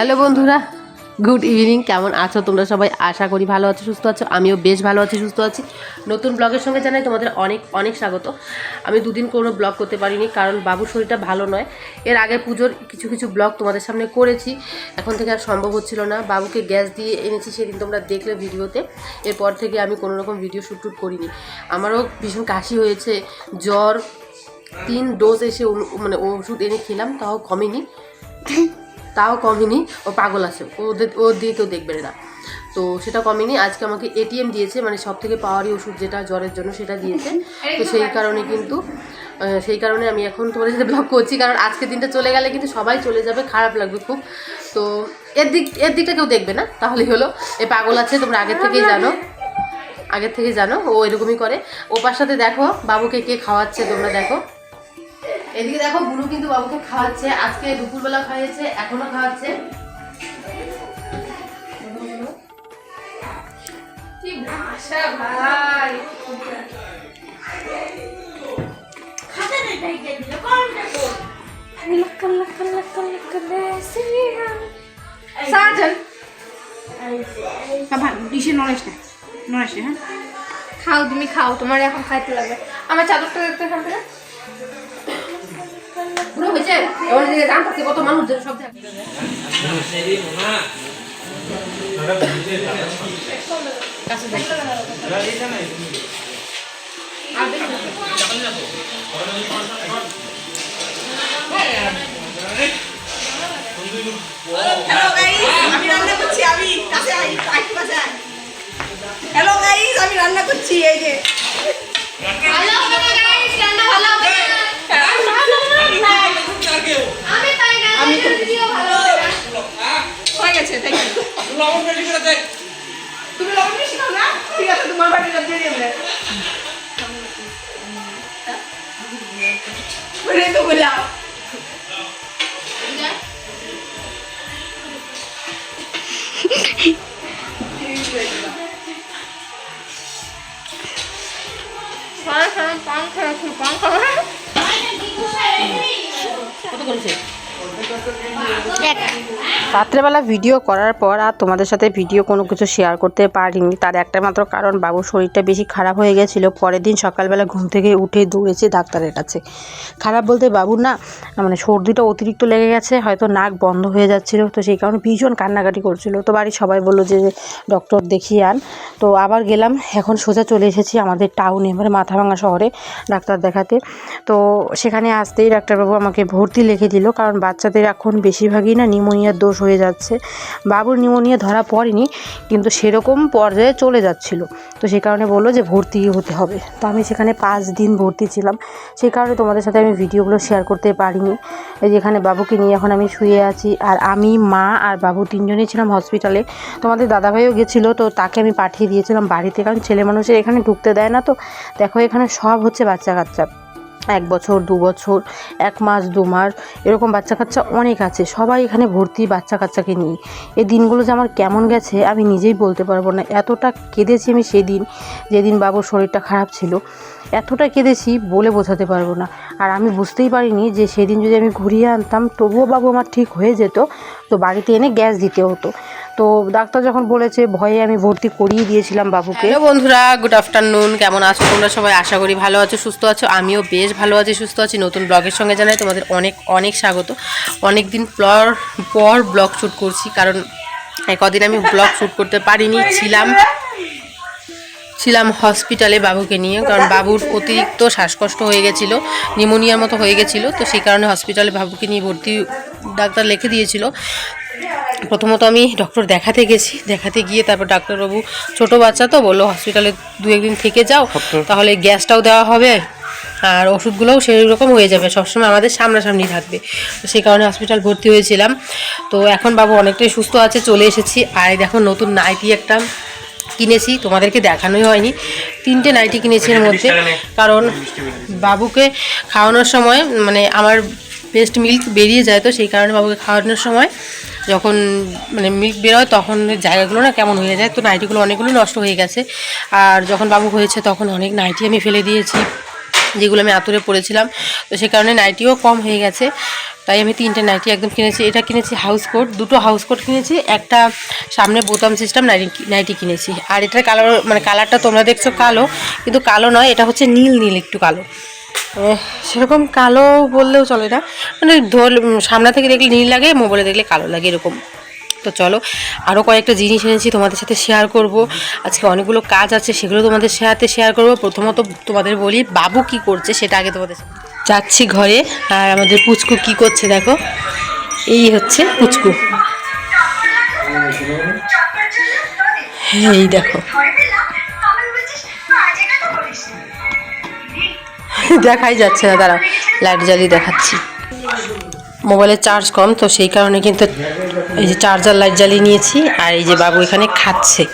Hello বন্ধুরা, good evening. কেমন আছো তোমরা সবাই? আশা করি ভালো আছো, সুস্থ আছো। আমিও বেশ ভালো আছি, সুস্থ আছি। নতুন ব্লগের সঙ্গে জানাই তোমাদের অনেক অনেক স্বাগত। আমি দুদিন কোনো ব্লগ করতে পারিনি, কারণ বাবুর শরীরটা ভালো নয়। এর আগে পুজোর কিছু কিছু ব্লগ তোমাদের সামনে করেছি। এখন থেকে আর সম্ভব হচ্ছিল না। বাবুকে গ্যাস দিয়ে এনেছি, সেদিন তোমরা দেখলে ভিডিওতে। এরপর থেকে আমি কোনো রকম ভিডিও শ্যুট টুট করিনি। আমারও ভীষণ কাশি হয়েছে, জ্বর, তিন ডোজ এসে মানে ওষুধ এনে খেলাম, তাও কমেনি। তাও কমেনি ও পাগল আছে ওদের ও দিয়ে কেউ দেখবে না। তো সেটা কমেনি আজকে আমাকে এটিএম দিয়েছে মানে সব থেকে পাওয়ারি ওষুধ যেটা জ্বরের জন্য সেটা দিয়েছে। তো সেই কারণে কিন্তু সেই কারণে আমি এখন তোমাদের সাথে ব্লগ করছি কারণ আজকে দিনটা চলে গেলে কিন্তু সবাই চলে যাবে খারাপ লাগবে খুব। তো এর দিক এর দিকটা কেউ দেখবে না তাহলেই হলো এ পাগল আছে তোমরা আগের থেকেই জানো। আগের থেকে জানো ও এরকমই করে। ওপার সাথে দেখো বাবুকে কে খাওয়াচ্ছে তোমরা দেখো। এদিকে দেখো বুনু কিন্তু বাবুকে খাওয়াচ্ছে। আজকে দুপুরবেলা খাইয়েছে এখনও খাওয়াচ্ছে। হ্যাঁ? খাও তুমি খাও তোমার এখন খাইতে লাগবে। আমার চাদরটা দেখতে এখান হয়েছে এবার থাকছে কত মানুষ সব জায়গায়। কাছে যাই। হ্যালো গাইস আমি রান্না করছি আমি কাছে আই কাছে আই হ্যালো গাইস আমি রান্না করছি এই যে না গাইস রান্না ভালো আমি তাই না আমি তো ভিডিও ভালো হবে না হয়ে গেছে থ্যাংক ইউ তুমি লবণ বেশি খাও না ঠিক আছে তোমার বাড়িটা দিয়ে দেবে বলে তো বললাম সারা সারা পান খাওয়া পান খাওয়া কত করেছে রাত্রেবেলা ভিডিও করার পর আর তোমাদের সাথে ভিডিও কোনো কিছু শেয়ার করতে পারিনি। তার একটা মাত্র কারণ, বাবুর শরীরটা বেশি খারাপ হয়ে গেছিল। পরের দিন সকালবেলা ঘুম থেকে উঠে দৌড়েছে ডাক্তারের কাছে। খারাপ বলতে বাবুর না মানে সর্দিটা অতিরিক্ত লেগে গেছে, হয়তো নাক বন্ধ হয়ে যাচ্ছিল। তো সেই কারণে ভীষণ কান্নাকাটি করছিল। তো বাড়ির সবাই বলল যে ডক্টর দেখিয়ে আন। তো আবার গেলাম, এখন সোজা চলে এসেছি আমাদের টাউনে মানে মাথাভাঙা শহরে ডাক্তার দেখাতে। তো সেখানে আসতেই ডাক্তারবাবু আমাকে ভর্তি লিখে দিল, কারণ বাচ্চাদের এখন বেশিরভাগই না নিউমোনিয়ার দোষ হয়ে যাচ্ছে। বাবুর নিউমোনিয়া ধরা পড়েনি, কিন্তু সেরকম পর্যায়ে চলে যাচ্ছিল। তো সে কারণে বলল যে, ভর্তি হতে হবে। তো আমি সেখানে পাঁচ দিন ভর্তি ছিলাম। সেই কারণে তোমাদের সাথে আমি ভিডিওগুলো শেয়ার করতে পারিনি। এই যেখানে বাবুকে নিয়ে এখন আমি শুয়ে আছি, আর আমি, মা আর বাবু তিনজনই ছিলাম হসপিটালে তোমাদের দাদাভাইও গেছিল, তো তাকে আমি পাঠিয়ে দিয়েছিলাম বাড়িতে। কারণ ছেলে মানুষের এখানে ঢুকতে দেয় না তো। দেখো এখানে সব হচ্ছে বাচ্চা কাচ্চা এক বছর, দু বছর, এক মাস, দু মাস, এরকম বাচ্চা কাচ্চা অনেক আছে। সবাই এখানে ভর্তি বাচ্চা কাচ্চাকে নিয়ে। এই দিনগুলো যে আমার কেমন গেছে, আমি নিজেই বলতে পারব না। এতটা কেঁদেছি আমি সেদিন, যেদিন বাবুর শরীরটা খারাপ ছিল। এতটা কেঁদেছি বলে বোঝাতে পারব না। আর আমি বুঝতেই পারিনি যে সেদিন যদি আমি ঘুরিয়ে আনতাম, তবুও বাবু আমার ঠিক হয়ে যেত। তো বাড়িতে এনে গ্যাস দিতে হতো। তো ডাক্তার যখন বলেছে, ভয়ে আমি ভর্তি করিয়ে দিয়েছিলাম বাবুকে। হ্যালো বন্ধুরা গুড আফটারনুন কেমন আছো তোমরা সবাই? আশা করি ভালো আছো, সুস্থ আছো। আমিও বেশ ভালো আছি, সুস্থ আছি। নতুন ব্লগের সঙ্গে জানাই তোমাদের অনেক অনেক স্বাগত। অনেক দিন পর পর ব্লগ শ্যুট করছি, কারণ কদিন আমি ব্লগ শ্যুট করতে পারিনি, ছিলাম ছিলাম হসপিটালে বাবুকে নিয়ে, কারণ বাবুর অতিরিক্ত শ্বাসকষ্ট হয়ে গেছিল নিউমোনিয়ার মতো হয়ে গেছিল। তো সেই কারণে হসপিটালে বাবুকে নিয়ে ভর্তি ডাক্তার লিখে দিয়েছিল। প্রথমত আমি ডক্টর দেখাতে গেছি। দেখাতে গিয়ে তারপর ডাক্তারবাবু ছোট বাচ্চা তো বলল হসপিটালে দু একদিন থেকে যাও তাহলে গ্যাসটাও দেওয়া হবে আর ওষুধগুলোও সেই রকম হয়ে যাবে সবসময় আমাদের সামনাসামনি থাকবে। তো সেই কারণে হসপিটাল ভর্তি হয়েছিলাম। তো এখন বাবু অনেকটাই সুস্থ আছে চলে এসেছি। আর দেখো নতুন নাইটি একটা কিনেছি তোমাদেরকে দেখানোই হয়নি। তিনটে নাইটি কিনেছি এর মধ্যে। কারণ বাবুকে খাওয়ানোর সময় মানে আমার বেস্ট মিল্ক বেরিয়ে যায় তো সেই কারণে বাবুকে খাওয়ানোর সময় যখন মানে মিল্ক বেরোয় তখন জায়গাগুলো না কেমন হয়ে যায়, তো নাইটিগুলো অনেকগুলো নষ্ট হয়ে গেছে। আর যখন বাবু হয়েছে তখন অনেক নাইটি আমি ফেলে দিয়েছি, যেগুলো আমি আতুরে পড়েছিলাম। তো সে কারণে নাইটিও কম হয়ে গেছে, তাই আমি তিনটে নাইটি একদম কিনেছি। এটা কিনেছি হাউস কোট দুটো হাউস কোট কিনেছি, একটা সামনে বোতাম সিস্টেম নাইটি নাইটি কিনেছি। আর এটার কালার মানে কালারটা তোমরা দেখছ কালো, কিন্তু কালো নয়, এটা হচ্ছে নীল নীল একটু কালো। সেরকম কালো বললেও চলে না। মানে ধর সামনে থেকে দেখলে নীল লাগে, মোবাইলে দেখলে কালো লাগে এরকম। তো চলো আরও কয়েকটা জিনিস এনেছি তোমাদের সাথে শেয়ার করব। আজকে অনেকগুলো কাজ আছে, সেগুলো তোমাদের সাথে শেয়ার করব। প্রথমত তোমাদের বলি, বাবু কি করছে সেটা আগে তোমাদের যাচ্ছি ঘরে, আর আমাদের পুচকু কি করছে দেখো। এই হচ্ছে পুচকু। এই দেখো। দেখাই যাচ্ছে না তারা লাইট জ্বালিয়ে দেখাচ্ছি। মোবাইলের চার্জ কম, তো সেই কারণে কিন্তু এই যে চার্জার লাইট জ্বালিয়ে নিয়েছি, আর এই যে বাবু এখানে খাচ্ছে।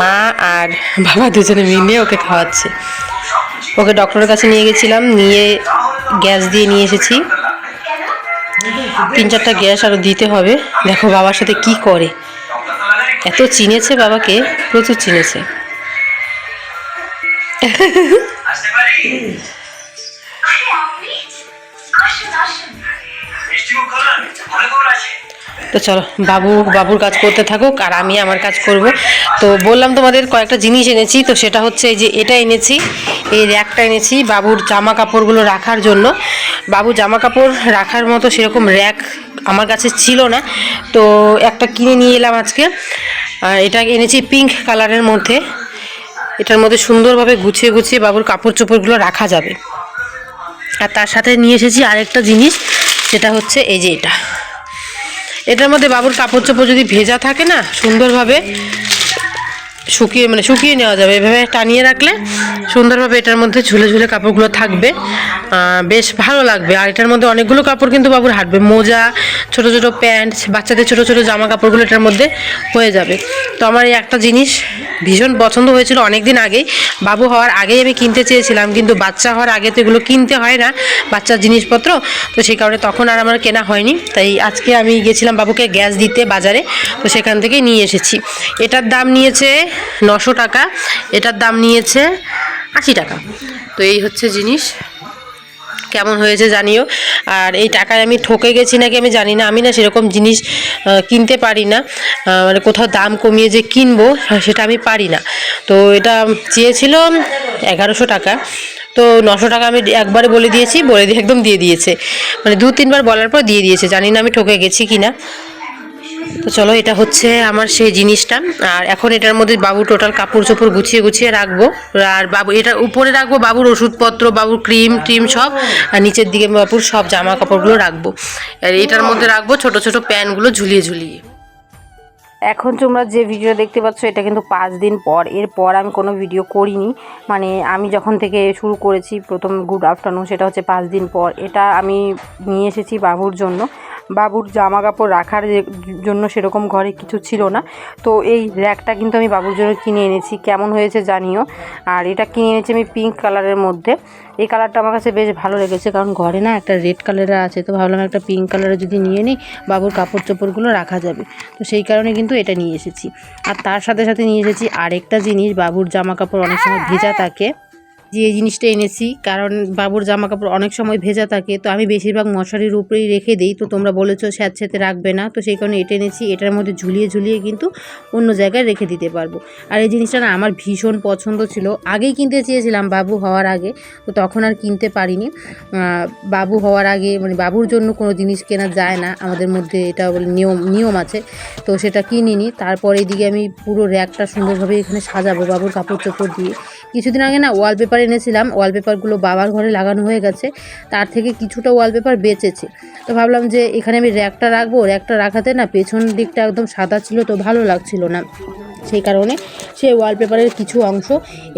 মা আর বাবা দুজনে মিলে ওকে খাওয়াচ্ছে। ওকে ডক্টরের কাছে নিয়ে গেছিলাম, নিয়ে গ্যাস দিয়ে নিয়ে এসেছি। তিন চারটা গ্যাস আরও দিতে হবে। দেখো বাবার সাথে কি করে। এত চিনেছে বাবাকে, প্রচুর চিনেছে। আসতে পারি? মিষ্টি মুখ করুন ভালো খবর আছে। তো চলো বাবু বাবুর কাজ করতে থাকুক আর আমি আমার কাজ করব। তো বললাম তোমাদের কয়েকটা জিনিস এনেছি তো সেটা হচ্ছে এই যে এটা এনেছি এই র্যাকটা এনেছি বাবুর জামা কাপড়গুলো রাখার জন্য। বাবু জামা কাপড় রাখার মতো সেরকম র্যাক আমার কাছে ছিল না তো একটা কিনে নিয়ে এলাম আজকে। এটা এনেছি পিঙ্ক কালারের মধ্যে। এটার মধ্যে সুন্দরভাবে গুছিয়ে গুছিয়ে বাবুর কাপড় চোপড়গুলো রাখা যাবে। আর তার সাথে নিয়ে এসেছি আরেকটা জিনিস, সেটা হচ্ছে এই যে এটা। এটার মধ্যে বাবুর কাপড় চোপড় যদি ভেজা থাকে না, সুন্দরভাবে শুকিয়ে মানে শুকিয়ে নেওয়া যাবে। এভাবে টানিয়ে রাখলে সুন্দরভাবে এটার মধ্যে ঝুলে ঝুলে কাপড়গুলো থাকবে। বেশ ভালো লাগবে। আর এটার মধ্যে অনেকগুলো কাপড় কিন্তু বাবুর হাঁটবে। মোজা, ছোট ছোট প্যান্ট, বাচ্চাদের ছোট ছোট জামা কাপড়গুলো এটার মধ্যে হয়ে যাবে। তো আমার এই একটা জিনিস ভীষণ পছন্দ হয়েছিল অনেক দিন আগেই। বাবু হওয়ার আগেই আমি কিনতে চেয়েছিলাম, কিন্তু বাচ্চা হওয়ার আগে তো এগুলো কিনতে হয় না, বাচ্চার জিনিসপত্র। তো সেই কারণে তখন আর আমার কেনা হয়নি। তাই আজকে আমি গেছিলাম বাবুকে গ্যাস দিতে বাজারে। তো সেখান থেকে নিয়ে এসেছি। এটার দাম নিয়েছে নশো টাকা। এটার দাম নিয়েছে আশি টাকা। তো এই হচ্ছে জিনিস। কেমন হয়েছে জানিও। আর এই টাকায় আমি ঠকে গেছি নাকি আমি জানি না। আমি না সেরকম জিনিস কিনতে পারি না। মানে কোথাও দাম কমিয়ে যে কিনবো সেটা আমি পারি না। তো এটা চেয়েছিল এগারোশো টাকা। তো নশো টাকা আমি একবারে বলে দিয়েছি, বলে দিয়ে একদম দিয়ে দিয়েছে। মানে দু তিনবার বলার পর দিয়ে দিয়েছে। জানি না আমি ঠকে গেছি কি না তো চলো, এটা হচ্ছে আমার সেই জিনিসটা। আর এখন এটার মধ্যে বাবু টোটাল কাপড় চোপড় গুছিয়ে গুছিয়ে রাখব। আর বাবু, এটা উপরে রাখব বাবুর ওষুধপত্র, বাবুর ক্রিম টিম সব। আর নিচের দিকে বাবুর সব জামা কাপড়গুলো রাখব। আর এটার মধ্যে রাখব ছোট ছোট প্যান্টগুলো ঝুলিয়ে ঝুলিয়ে। এখন তোমরা যে ভিডিও দেখতে পাচ্ছ, এটা কিন্তু পাঁচ দিন পর। এরপর আমি কোনো ভিডিও করিনি। মানে আমি যখন থেকে শুরু করেছি প্রথম গুড আফটারনুন সেটা হচ্ছে পাঁচ দিন পর। এটা আমি নিয়ে এসেছি বাবুর জন্য। বাবুর জামা কাপড় রাখার জন্য সেরকম ঘরে কিছু ছিল না। তো এই র্যাকটা কিন্তু আমি বাবুর জন্য কিনে এনেছি। কেমন হয়েছে জানিও। আর এটা কিনে এনেছি আমি পিঙ্ক কালারের মধ্যে। এই কালারটা আমার কাছে বেশ ভালো লেগেছে। কারণ ঘরে না একটা রেড কালারের আছে। তো ভাবলাম একটা পিঙ্ক কালারের যদি নিয়ে নিই, বাবুর কাপড় চোপড়গুলো রাখা যাবে। তো সেই কারণে কিন্তু এটা নিয়ে এসেছি। আর তার সাথে সাথে নিয়ে এসেছি আরেকটা জিনিস। বাবুর জামা কাপড় অনেক সময় ভেজা থাকে। যে এই জিনিসটা এনেছি, কারণ বাবুর জামা কাপড় অনেক সময় ভেজা থাকে, তো আমি বেশিরভাগ মশারির উপরেই রেখে দিই। তো তোমরা বলেছ স্যাঁতস্যাঁতে রাখবে না, তো সেই কারণে এটা এনেছি, এটার মধ্যে ঝুলিয়ে ঝুলিয়ে কিন্তু অন্য জায়গায় রেখে দিতে পারব। আর এই জিনিসটা না আমার ভীষণ পছন্দ ছিল। আগেই কিনতে চেয়েছিলাম বাবু হওয়ার আগে, তো তখন আর কিনতে পারিনি। বাবু হওয়ার আগে মানে বাবুর জন্য কোনো জিনিস কেনা যায় না, আমাদের মধ্যে এটা বলে নিয়ম নিয়ম আছে। তো সেটা কিনিনি, তারপর এদিকে আমি পুরো র্যাকটা সুন্দরভাবে এখানে সাজাবো, বাবুর কাপড় চোপড় দিয়ে। কিছুদিন আগে না ওয়ালপেপার এনেছিলাম ওয়ালপেপারগুলো বাবার ঘরে লাগানো হয়ে গেছে, তার থেকে কিছুটা ওয়ালপেপার বেঁচেছে। তো ভাবলাম যে এখানে আমি র্যাকটা রাখব র্যাকটা রাখাতে না পেছন দিকটা একদম সাদা ছিল তো ভালো লাগছিল না। সেই কারণে সেই ওয়ালপেপারের কিছু অংশ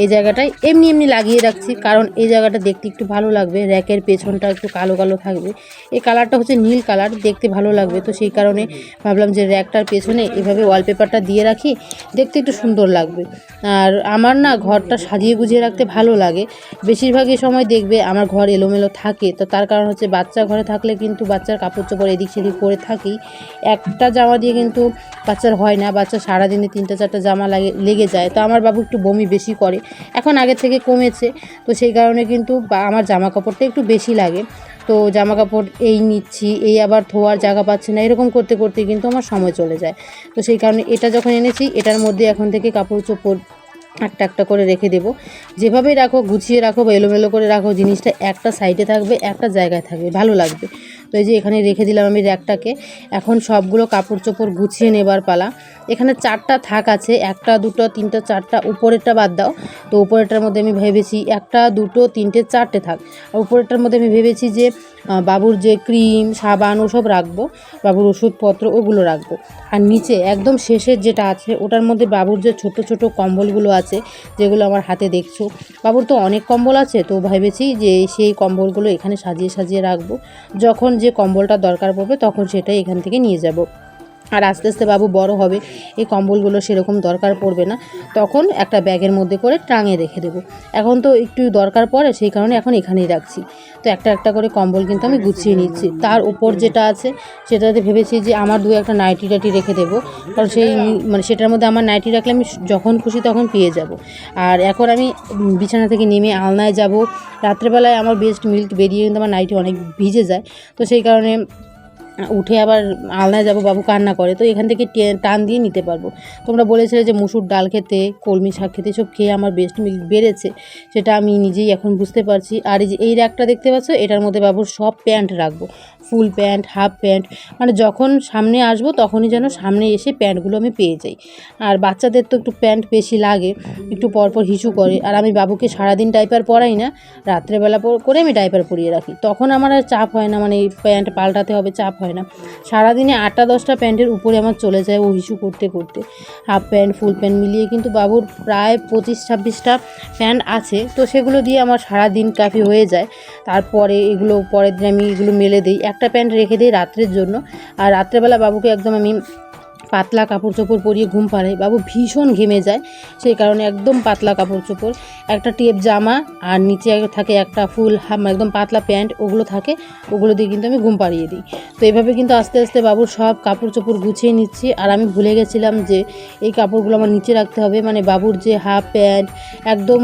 এই জায়গাটায় এমনি এমনি লাগিয়ে রাখছি। কারণ এই জায়গাটা দেখতে একটু ভালো লাগবে, র্যাকের পেছনটা একটু কালো কালো থাকবে। এই কালারটা হচ্ছে নীল কালার দেখতে ভালো লাগবে। তো সেই কারণে ভাবলাম যে র্যাকটার পেছনে এভাবে ওয়ালপেপারটা দিয়ে রাখি, দেখতে একটু সুন্দর লাগবে। আর আমার না ঘরটা সাজিয়ে গুজিয়ে রাখতে ভালো লাগে। বেশিরভাগই সময় দেখবে আমার ঘর এলোমেলো থাকে। তো তার কারণ হচ্ছে বাচ্চা ঘরে থাকলে কিন্তু বাচ্চার কাপড় চোপড় এদিক সেদিক পরে থাকেই। একটা জামা দিয়ে কিন্তু বাচ্চার হয় না। বাচ্চা সারাদিনে তিনটা চারটা জামা লাগে, লেগে যায়। তো আমার বাবু একটু বমি বেশি করে। এখন আগের থেকে কমেছে। তো সেই কারণে কিন্তু আমার জামা কাপড়টা একটু বেশি লাগে। তো জামা কাপড় এই নিচ্ছি, এই আবার ধোয়ার জায়গা পাচ্ছে না, এরকম করতে করতে কিন্তু আমার সময় চলে যায়। তো সেই কারণে এটা যখন এনেছি, এটার মধ্যে এখন থেকে কাপড় চোপড় একটা একটা করে রেখে দেবো। যেভাবেই রাখো, গুছিয়ে রাখো বা এলোমেলো করে রাখো, জিনিসটা একটা সাইডে থাকবে, একটা জায়গায় থাকবে, ভালো লাগবে। তো এই যে এখানে রেখে দিলাম আমি র্যাকটাকে। এখন সবগুলো কাপড় চোপড় গুছিয়ে নেবার পালা। এখানে চারটা থাক আছে, একটা, দুটো, তিনটা, চারটা, উপরেরটা বাদ দাও। তো উপরেরটার মধ্যে আমি ভেবেছি একটা, দুটো, তিনটে, চারটে থাক। আর উপরেরটার মধ্যে আমি ভেবেছি যে বাবুর যে ক্রিম, সাবান ওসব রাখব, বাবুর ওষুধপত্র ওগুলো রাখব। আর নিচে একদম শেষের যেটা আছে, ওটার মধ্যে বাবুর যে ছোট ছোট কম্বলগুলো আছে, যেগুলো আমার হাতে দেখছ। বাবুর তো অনেক কম্বল আছে, তো ভেবেছি যে সেই কম্বলগুলো এখানে সাজিয়ে সাজিয়ে রাখব। যখন যে কম্বলটা দরকার পড়বে তখন সেটাই এখান থেকে নিয়ে যাব। আর আস্তে আস্তে বাবু বড় হবে, এই কম্বলগুলো সেরকম দরকার পড়বে না। তখন একটা ব্যাগের মধ্যে করে টাঙিয়ে রেখে দেবো। এখন তো একটু দরকার পড়ে, সেই কারণে এখন এখানেই রাখছি। তো একটা একটা করে কম্বল কিন্তু আমি গুছিয়ে নিচ্ছি। তার উপর যেটা আছে, সেটাতে ভেবেছি যে আমার দু একটা নাইটি টাইটি রেখে দেবো। কারণ সেই মানে সেটার মধ্যে আমার নাইটি রাখলে আমি যখন খুশি তখন পেয়ে যাব। আর এখন আমি বিছানা থেকে নেমে আলনায় যাব। রাত্রেবেলায় আমার বেস্ট মিল্ক বেরিয়ে কিন্তু আমার নাইটি অনেক ভিজে যায়। তো সেই কারণে উঠে আবার আলনায় যাব, বাবু কান্না করে, তো এখান থেকে টান দিয়ে নিতে পারব। তোমরা বলেছিলে যে মুসুর ডাল খেতে, কলমি শাক খেতে সব খেয়ে আমার বেস্ট মিল্ক বেড়েছে, সেটা আমি নিজেই এখন বুঝতে পারছি। আর এই যে এই র্যাকটা দেখতে পাচ্ছ, এটার মধ্যে বাবুর সব প্যান্ট রাখব। ফুল প্যান্ট, হাফ প্যান্ট মানে যখন সামনে আসব তখনই যেন সামনে এসে প্যান্টগুলো আমি পেয়ে যাই। আর বাচ্চাদের তো একটু প্যান্ট বেশি লাগে, একটু পরপর হিসু করে। আর আমি বাবুকে সারাদিন ডাইপার পরাই না, রাত্রেবেলা করে আমি ডাইপার পরিয়ে রাখি। তখন আমার আর চাপ হয় না মানে এই প্যান্ট পাল্টাতে হবে, চাপ হয় না। সারাদিনে আটটা দশটা প্যান্টের উপরে আমার চলে যায় ও হিসু করতে করতে। হাফ প্যান্ট, ফুল প্যান্ট মিলিয়ে কিন্তু বাবুর প্রায় পঁচিশ ছাব্বিশটা প্যান্ট আছে। তো সেগুলো দিয়ে আমার সারাদিন কাফি হয়ে যায়। তারপরে এগুলো, পরের দিন আমি এগুলো মেলে দিই। একটা প্যান্ট রেখে দিই রাত্রের জন্য। আর রাত্রেবেলা বাবুকে একদম আমি পাতলা কাপড় চোপড় পরিয়ে ঘুম পাড়াই। বাবু ভীষণ ঘেমে যায়, সেই কারণে একদম পাতলা কাপড় চোপড় একটা টেপ জামা আর নিচে থাকে একটা ফুল একদম পাতলা প্যান্ট, ওগুলো থাকে, ওগুলো দিয়ে কিন্তু আমি ঘুম পাড়িয়ে দিই। তো এইভাবে কিন্তু আস্তে আস্তে বাবুর সব কাপড় চোপড় গুছিয়ে নিচ্ছি। আর আমি ভুলে গেছিলাম যে এই কাপড়গুলো আমার নিচে রাখতে হবে। মানে বাবুর যে হাফ প্যান্ট, একদম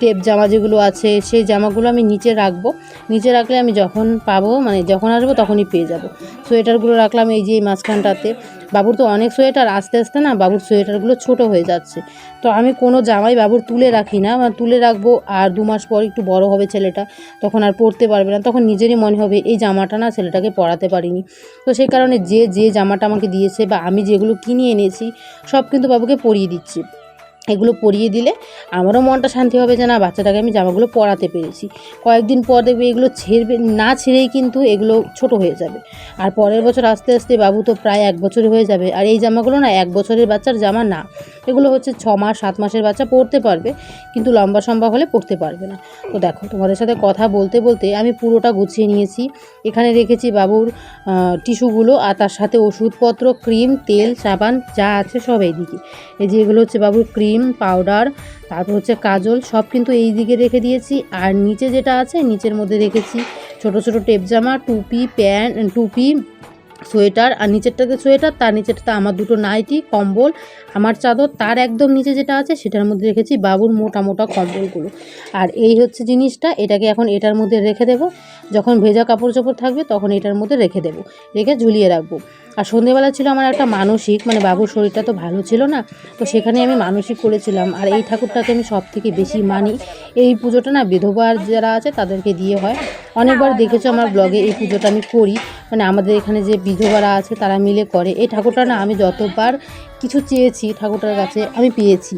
টেপ জামা যেগুলো আছে, সেই জামাগুলো আমি নিচে রাখব। নিচে রাখলে আমি যখন পাবো মানে যখন আসব তখনই পেয়ে যাব। সোয়েটারগুলো রাখলাম এই যে এই মাঝখানটাতে। বাবুর তো অনেক সোয়েটার, আস্তে আস্তে না বাবুর সোয়েটারগুলো ছোট হয়ে যাচ্ছে। তো আমি কোনো জামাই বাবুর তুলে রাখি না মানে তুলে রাখব আর দু মাস পর একটু বড় হবে ছেলেটা, তখন আর পরতে পারবে না। তখন নিজেরই মনে হবে, এই জামাটা না ছেলেটাকে পরাতে পারিনি। তো সেই কারণে যে যে জামাটা আমাকে দিয়েছে বা আমি যেগুলো কিনে এনেছি, সব কিন্তু বাবুকে পরিয়ে দিচ্ছি। এগুলো পরিয়ে দিলে আমারও মনটা শান্তি হবে যে না, বাচ্চাটাকে আমি জামাগুলো পরাতে পেরেছি। কয়েকদিন পর দেখবে এগুলো ছেড়বে, না ছেড়েই কিন্তু এগুলো ছোট হয়ে যাবে। আর পরের বছর আস্তে আস্তে বাবু তো প্রায় এক বছর হয়ে যাবে। আর এই জামাগুলো না, এক বছরের বাচ্চার জামা না। এগুলো হচ্ছে ছ মাস, সাত মাসের বাচ্চা পরতে পারবে, কিন্তু লম্বা সম্বা হলে পরতে পারবে না। তো দেখো, তোমাদের সাথে কথা বলতে বলতে আমি পুরোটা গুছিয়ে নিয়েছি। এখানে রেখেছি বাবুর টিস্যুগুলো আর তার সাথে ওষুধপত্র, ক্রিম, তেল, সাবান যা আছে সব এইদিকে। এই যে এগুলো হচ্ছে বাবুর ক্রিম পাউডার, তারপর হচ্ছে কাজল, সব কিন্তু এই দিকে রেখে দিয়েছি। আর নিচে যেটা আছে, নিচের মধ্যে রেখেছি ছোট ছোট টেপ জামা, টুপি, প্যান্ট, টুপি, সোয়েটার। আর নিচেরটাতে সোয়েটার, তার নিচেরটাতে আমার দুটো নাইটি, কম্বল, আমার চাদর, তার একদম নিচে যেটা আছে, সেটার মধ্যে রেখেছি বাবুর মোটা মোটা কম্বলগুলো। আর এই হচ্ছে জিনিসটা, এটাকে এখন এটার মধ্যে রেখে দেবো। যখন ভেজা কাপড় চোপড় থাকবে, তখন এটার মধ্যে রেখে দেবো। রেখে ঝুলিয়ে রাখব। আর সন্ধেবেলা ছিল আমার একটা মানসিক মানে বাবুর শরীরটা তো ভালো ছিল না, তো সেখানে আমি মানসিক করেছিলাম। আর এই ঠাকুরটাকে আমি সব থেকে বেশি মানি। এই পুজোটা না বিধবার যারা আছে তাদেরকে দিয়ে হয়। অনেকবার দেখেছ আমার ব্লগে এই পুজোটা আমি করি। মানে আমাদের এখানে যে বিধবারা আছে তারা মিলে করে। এই ঠাকুরটা না আমি যতবার কিছু চেয়েছি ঠাকুরটার কাছে আমি পেয়েছি।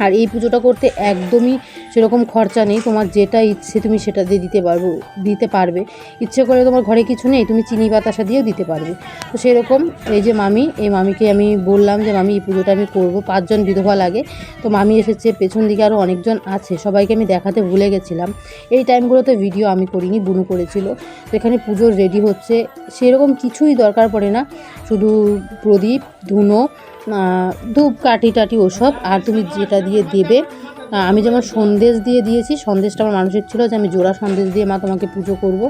আর এই পুজোটা করতে একদমই সেরকম খরচা নেই। তোমার যেটা ইচ্ছে তুমি সেটা দিয়ে দিতে পারব, দিতে পারবে। ইচ্ছে করে তোমার ঘরে কিছু নেই, তুমি চিনি বাতাসা দিয়েও দিতে পারবে। তো সেরকম এই যে মামি, এই মামিকে আমি বললাম যে, মামি, এই পুজোটা আমি করব। পাঁচজন বিধবা লাগে। তো মামি এসেছে, পেছন দিকে আরও অনেকজন আছে। সবাইকে আমি দেখাতে ভুলে গেছিলাম। এই টাইমগুলোতে ভিডিও আমি করিনি, বুনু করেছিল। তো এখানে পুজোর রেডি হচ্ছে। সেরকম কিছুই দরকার পড়ে না। শুধু প্রদীপ, ধুনো ধূপ, কাঠি টাটি ওসব, আর তুমি যেটা দিয়ে দেবে আমি যেমন সন্দেশ দিয়ে দিয়েছি, সন্দেশটা আমার মানসিক ছিল যে আমি জোড়া সন্দেশ দিয়ে মা তোমাকে পুজো করব।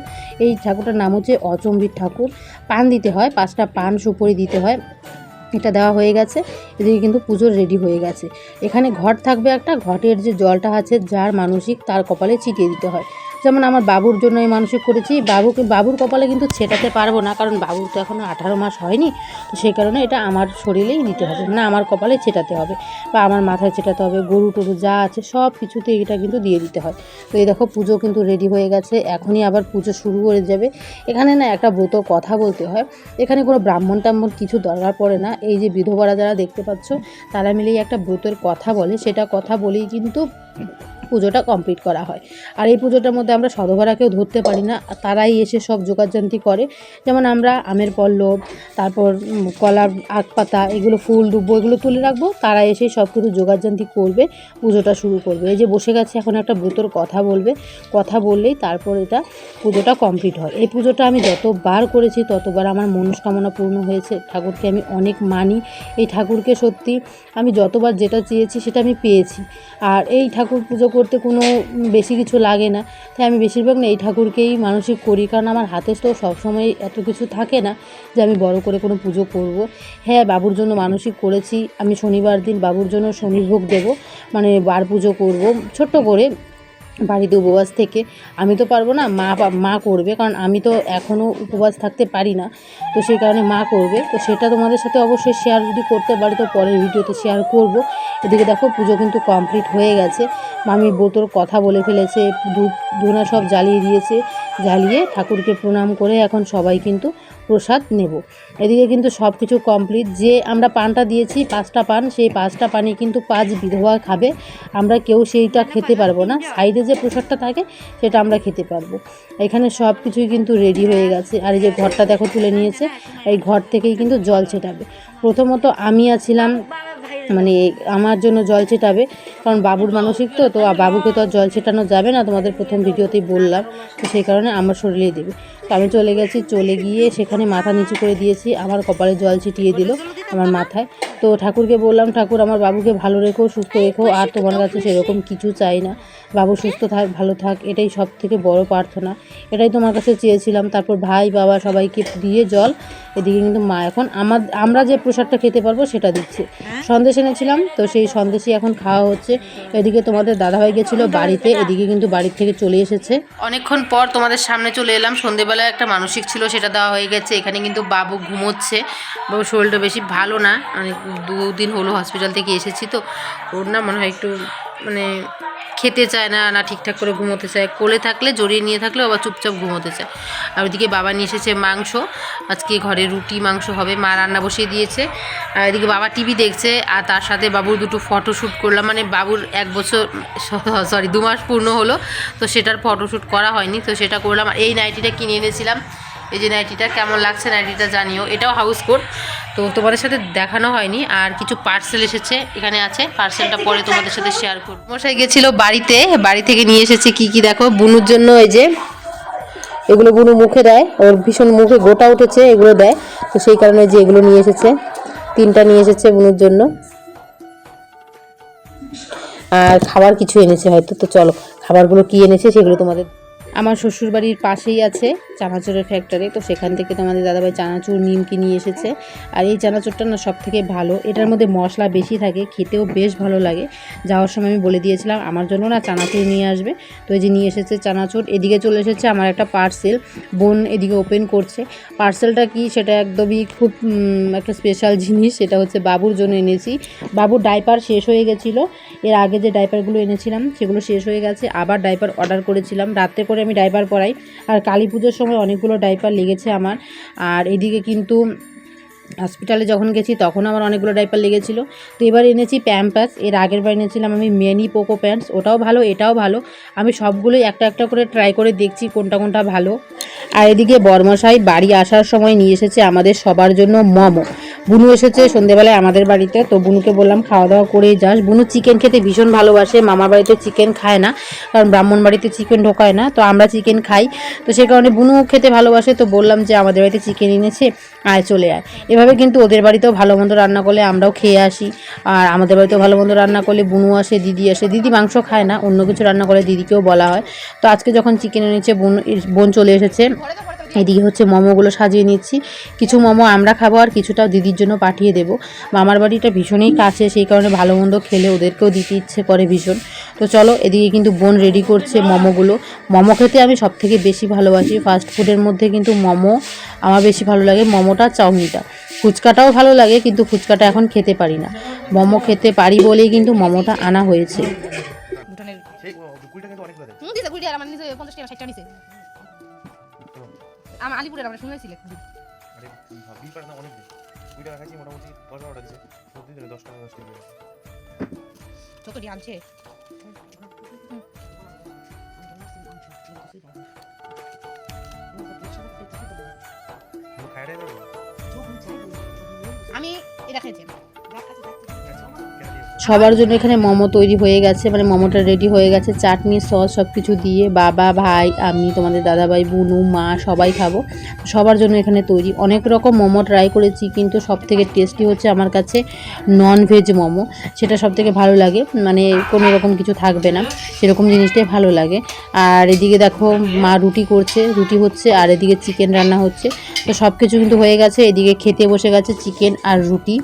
এই ঠাকুরটার নাম হচ্ছে অচম্বির ঠাকুর। পান দিতে হয়, পাঁচটা পান সুপুরি দিতে হয়। এটা দেওয়া হয়ে গেছে, এদিকে কিন্তু পুজোর রেডি হয়ে গেছে। এখানে ঘট থাকবে একটা, ঘটের যে জলটা আছে, যার মানসিক তার কপালে ছিটিয়ে দিতে হয়। যেমন আমার বাবুর জন্য এই মানসিক করেছি, বাবুকে, বাবুর কপালে কিন্তু ছেটাতে পারব না, কারণ বাবুর তো এখনও আঠারো মাস হয়নি, তো সেই কারণে এটা আমার শরীরেই দিতে হবে, না আমার কপালে ছেটাতে হবে বা আমার মাথায় ছেটাতে হবে, গরু টরু যা আছে সব কিছুতে এটা কিন্তু দিয়ে দিতে হয়। তো এই দেখো পুজো কিন্তু রেডি হয়ে গেছে, এখনই আবার পুজো শুরু করে যাবে। এখানে না একটা ব্রত কথা বলতে হয়, এখানে কোনো ব্রাহ্মণ টাহ্মণ কিছু দরকার পড়ে না, এই যে বিধবারা যারা দেখতে পাচ্ছ, তারা মিলেই একটা ব্রতের কথা বলে, সেটা কথা বলেই কিন্তু পুজোটা কমপ্লিট করা হয়। আর এই পুজোটার মধ্যে আমরা সধবারাকেও ধরতে পারি না তারাই এসে সব যোগাযান্তি করে। যেমন আমরা আমের পল্লব, তারপর কলার আগ পাতা, এগুলো ফুল ডুব্বো এগুলো তুলে রাখব। তারা এসে সব কিছু যোগাযান্তি করবে, পুজোটা শুরু করবে। এই যে বসে গেছে এখন একটা ব্রতর কথা বলবে, কথা বললেই তারপর এটা পুজোটা কমপ্লিট হয়। এই পুজোটা আমি যতবার করেছি, ততবার আমার মনস্কামনা পূর্ণ হয়েছে। ঠাকুরকে আমি অনেক মানি। এই ঠাকুরকে সত্যি আমি যতবার যেটা চেয়েছি সেটা আমি পেয়েছি। আর এই ঠাকুর পুজো করতে কোনো বেশি কিছু লাগে না। তাই আমি বেশিরভাগ না এই ঠাকুরকেই মানসিক করি। কারণ আমার হাতে তো সবসময় এত কিছু থাকে না যে আমি বড় করে কোনো পুজো করব। হ্যাঁ বাবুর জন্য মানসিক করেছি। আমি শনিবার দিন বাবুর জন্য শনিভোগ দেব। মানে বার পুজো করব। ছোট্ট করে বাড়িতে উপবাস থেকে। আমি তো পারব না, মা মা করবে, কারণ আমি তো এখনও উপবাস থাকতে পারি না। তো সেই কারণে মা করবে। তো সেটা তোমাদের সাথে অবশ্যই শেয়ার যদি করতে পারি, তো পরের ভিডিওতে শেয়ার করব। এদিকে দেখো, পুজো কিন্তু কমপ্লিট হয়ে গেছে। মামি বোতর কথা বলে ফেলেছে দুধ ধুনা সব জ্বালিয়ে দিয়েছে। জ্বালিয়ে ঠাকুরকে প্রণাম করে এখন সবাই কিন্তু প্রসাদ নেব। এদিকে কিন্তু সব কিছু কমপ্লিট যে আমরা পানটা দিয়েছি, পাঁচটা পান, সেই পাঁচটা পানি কিন্তু পাঁচ বিধবা খাবে। আমরা কেউ সেইটা খেতে পারব না। সাইডে যে প্রসাদটা থাকে সেটা আমরা খেতে পারব। এখানে সব কিছুই কিন্তু রেডি হয়ে গেছে। আর এই যে ঘরটা দেখো তুলে নিয়েছে, এই ঘর থেকেই কিন্তু জল ছেটাবে। প্রথমত আমি আছিলাম মানে আমার জন্য জল ছেটাবে কারণ বাবুর মানসিক তো তো বাবুকে তো আর জল ছেটানো যাবে না তোমাদের প্রথম ভিডিওতেই বললাম তো সেই কারণে আমার শরীরেই দেবে। তো আমি চলে গেছি চলে গিয়ে সেখানে মাথা নিচু করে দিয়েছি আমার কপালে জল ছিটিয়ে দিল আমার মাথায়। তো ঠাকুরকে বললাম ঠাকুর আমার বাবুকে ভালো রেখো সুস্থ রেখো আর তোমার কাছে সেরকম কিছু চাই না। বাবু সুস্থ থাক ভালো থাক এটাই সব থেকে বড় প্রার্থনা। এটাই তোমার কাছে চেয়েছিলাম তারপর ভাই বাবা সবাইকে দিয়ে জল এদিকে কিন্তু মা এখন আমার আমরা যে প্রসাদটা খেতে পারব সেটা দিচ্ছে। সন্দেশ এনেছিলাম তো সেই সন্দেশই এখন খাওয়া হচ্ছে। এদিকে তোমাদের দাদাভাই গেছিল বাড়িতে, এদিকে কিন্তু বাড়ির থেকে চলে এসেছে। অনেকক্ষণ পর তোমাদের সামনে চলে এলাম। সন্ধেবেলায় একটা মানসিক ছিল, সেটা দেওয়া হয়ে গেছে। এখানে কিন্তু বাবু ঘুমোচ্ছে। বাবু শরীরটা বেশি ভালো না। মানে দুদিন হলো হসপিটাল থেকে এসেছি, তো ওর না মনে হয় একটু মানে খেতে চায় না না ঠিকঠাক করে ঘুমোতে চায়। কোলে থাকলে, জড়িয়ে নিয়ে থাকলে আবার চুপচাপ ঘুমোতে চায়। আর ওইদিকে বাবা নিয়ে এসেছে মাংস। আজকে ঘরে রুটি, মাংস হবে। মা রান্না বসিয়ে দিয়েছে। আর এদিকে বাবা টিভি দেখছে। আর তার সাথে বাবুর দুটো ফটো শ্যুট করলাম। মানে বাবুর এক বছর সরি দু মাস পূর্ণ হলো। তো সেটার ফটোশ্যুট করা হয়নি। তো সেটা করলাম। এই নাইটিটা কিনে এনেছিলাম। এই যে নাইটিটা, কেমন লাগছে নাইটিটা জানিও। এটাও হাউস কোট তো তোমাদের সাথে দেখানো হয়নি। আর কিছু পার্সেল এসেছে, এখানে আছে। পার্সেলটা পরে তোমাদের সাথে শেয়ার করব। মশাই গেছিল বাড়িতে, বাড়ি থেকে নিয়ে এসেছে কি কি দেখো? বুনুর জন্য এই যে, এগুলো বুনু মুখে দেয়। ওর ভীষণ মুখে গোটা উঠেছে, এগুলো দেয়। তো সেই কারণে যে এগুলো নিয়ে এসেছে, তিনটা নিয়ে এসেছে বুনুর জন্য। আর খাবার কিছু এনেছে হয়তো, তো চলো, খাবারগুলো কি এনেছে সেগুলো তোমাদের আমার শ্বশুরবাড়ির পাশেই আছে চানাচুরের ফ্যাক্টরি তো সেখান থেকে তো আমাদের দাদাভাই চানাচুর, নিমকি নিয়ে এসেছে। আর এই চানাচুরটা না সব থেকে ভালো। এটার মধ্যে মশলা বেশি থাকে, খেতেও বেশ ভালো লাগে। যাওয়ার সময় আমি বলে দিয়েছিলাম, আমার জন্য না চানাচুর নিয়ে আসবে। তো এই যে নিয়ে এসেছে চানাচুর, এদিকে চলে এসেছে আমার একটা পার্সেল বোন এদিকে ওপেন করছে। পার্সেলটা কি, সেটা একদমই খুব একটা স্পেশাল জিনিস, সেটা হচ্ছে বাবুর জন্য এনেছি। বাবুর ডাইপার শেষ হয়ে গেছিল। এর আগে যে ডাইপারগুলো এনেছিলাম, সেগুলো শেষ হয়ে গেছে। আবার ডাইপার অর্ডার করেছিলাম। রাত্রে করে আমি ডাইপার পরাই। আর কালী পুজোর সময় অনেকগুলো ডাইপার লেগেছে আমার। আর এদিকে কিন্তু হসপিটালে যখন গেছি, তখন আমার অনেকগুলো ডাইপার লেগেছিলো। তো এবার এনেছি প্যাম্পাস এর আগের বার এনেছিলাম আমি মেনি পোকো প্যান্টস ওটাও ভালো, এটাও ভালো। আমি সবগুলোই একটা একটা করে ট্রাই করে দেখছি কোনটা কোনটা ভালো। আর এদিকে বর্মশাই বাড়ি আসার সময় নিয়ে এসেছে আমাদের সবার জন্য মোমো বুনু এসেছে সন্ধেবেলায় আমাদের বাড়িতে, তো বুনুকে বললাম খাওয়া দাওয়া করেই যাস। বুনু চিকেন খেতে ভীষণ ভালোবাসে, মামার বাড়িতে চিকেন খায় না, কারণ ব্রাহ্মণ বাড়িতে চিকেন ঢোকায় না, তো আমরা চিকেন খাই। তো সে কারণে বুনু খেতে ভালোবাসে, তো বললাম যে আমাদের বাড়িতে চিকেন এনেছে। আয়, চলে আয়। এভাবে কিন্তু ওদের বাড়িতেও ভালো মন্দ রান্না করলে আমরাও খেয়ে আসি। আর আমাদের বাড়িতেও ভালো মন্দ রান্না করলে বুনু আসে, দিদি আসে। দিদি মাংস খায় না, অন্য কিছু রান্না করে দিদিকেও বলা হয়। তো আজকে যখন চিকেন এনেছে, বোন বোন চলে এসেছে। এদিকে হচ্ছে মোমোগুলো সাজিয়ে নিচ্ছি। কিছু মোমো আমরা খাব আর কিছুটাও দিদির জন্য পাঠিয়ে দেবো। মামার বাড়িটা ভীষণই কাছে, সেই কারণে ভালো মন্দ খেলে ওদেরকেও দিতে ইচ্ছে করে ভীষণ। তো চলো, এদিকে কিন্তু বোন রেডি করছে মোমোগুলো। মোমো খেতে আমি সব থেকে বেশি ভালোবাসি। ফাস্ট ফুডের মধ্যে কিন্তু মোমো আমার বেশি ভালো লাগে মোমোটা চাউমিনটা। ফুচকাটাও ভালো লাগে কিন্তু ফুচকাটা এখন খেতে পারি না। মোমো খেতে পারি বলেই কিন্তু মোমোটা আনা হয়েছে। আলিপুরের আমরা কুড়ি টাকা মোটামুটি দশ বারোটা দিচ্ছে প্রতিদিন দশ টাকা দশ টাকা আনছে। আমি এটা খেয়েছি সবার জন্য এখানে মোমো তৈরি হয়ে গেছে মানে মোমোটা রেডি হয়ে গেছে। চাটনি সস সব কিছু দিয়ে বাবা, ভাই, আমি, তোমাদের দাদাভাই, বুনু, মা, সবাই খাব। সবার জন্য এখানে তৈরি। অনেক রকম মোমো ট্রাই করেছি, কিন্তু সব থেকে টেস্টি হচ্ছে আমার কাছে নন ভেজ মোমো। সেটা সব থেকে ভালো লাগে মানে কোনো রকম কিছু থাকবে না, সেরকম জিনিসটাই ভালো লাগে। আর এদিকে দেখো, মা রুটি করছে, রুটি হচ্ছে, আর এদিকে চিকেন রান্না হচ্ছে। তো সব কিছু কিন্তু হয়ে গেছে, এদিকে খেতে বসে গেছে চিকেন আর রুটি।